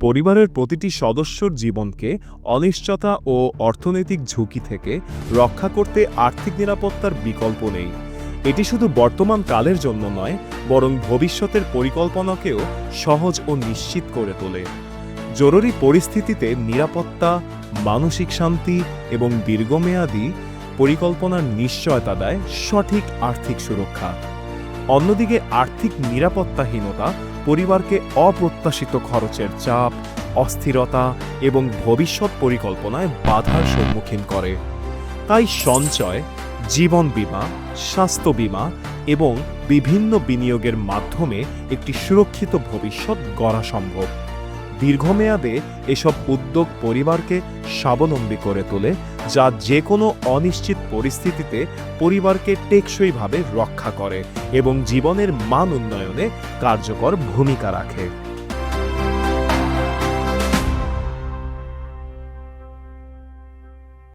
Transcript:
পরিবারের প্রতিটি সদস্যর জীবনকে অনিশ্চয়তা ও অর্থনৈতিক ঝুঁকি থেকে রক্ষা করতে আর্থিক নিরাপত্তার বিকল্প নেই। এটি শুধু বর্তমান কালের জন্য নয়, বরং ভবিষ্যতের পরিকল্পনাকেও সহজ ও নিশ্চিত করে তোলে। জরুরি পরিস্থিতিতে নিরাপত্তা, মানসিক শান্তি এবং দীর্ঘমেয়াদী পরিকল্পনার নিশ্চয়তা দেয় সঠিক আর্থিক সুরক্ষা। অন্যদিকে আর্থিক নিরাপত্তাহীনতা পরিবারকে অপ্রত্যাশিত খরচের চাপ, অস্থিরতা এবং ভবিষ্যৎ পরিকল্পনায় বাধার সম্মুখীন করে। তাই সঞ্চয়, জীবন বীমা, স্বাস্থ্য বীমা এবং বিভিন্ন বিনিয়োগের মাধ্যমে একটি সুরক্ষিত ভবিষ্যৎ গড়া সম্ভব। দীর্ঘমেয়াদে এসব উদ্যোগ পরিবারকে স্বাবলম্বী করে তোলে, যা যে কোনো অনিশ্চিত পরিস্থিতিতে পরিবারকে টেকসইভাবে রক্ষা করে এবং জীবনের মান উন্নয়নে কার্যকর ভূমিকা রাখে।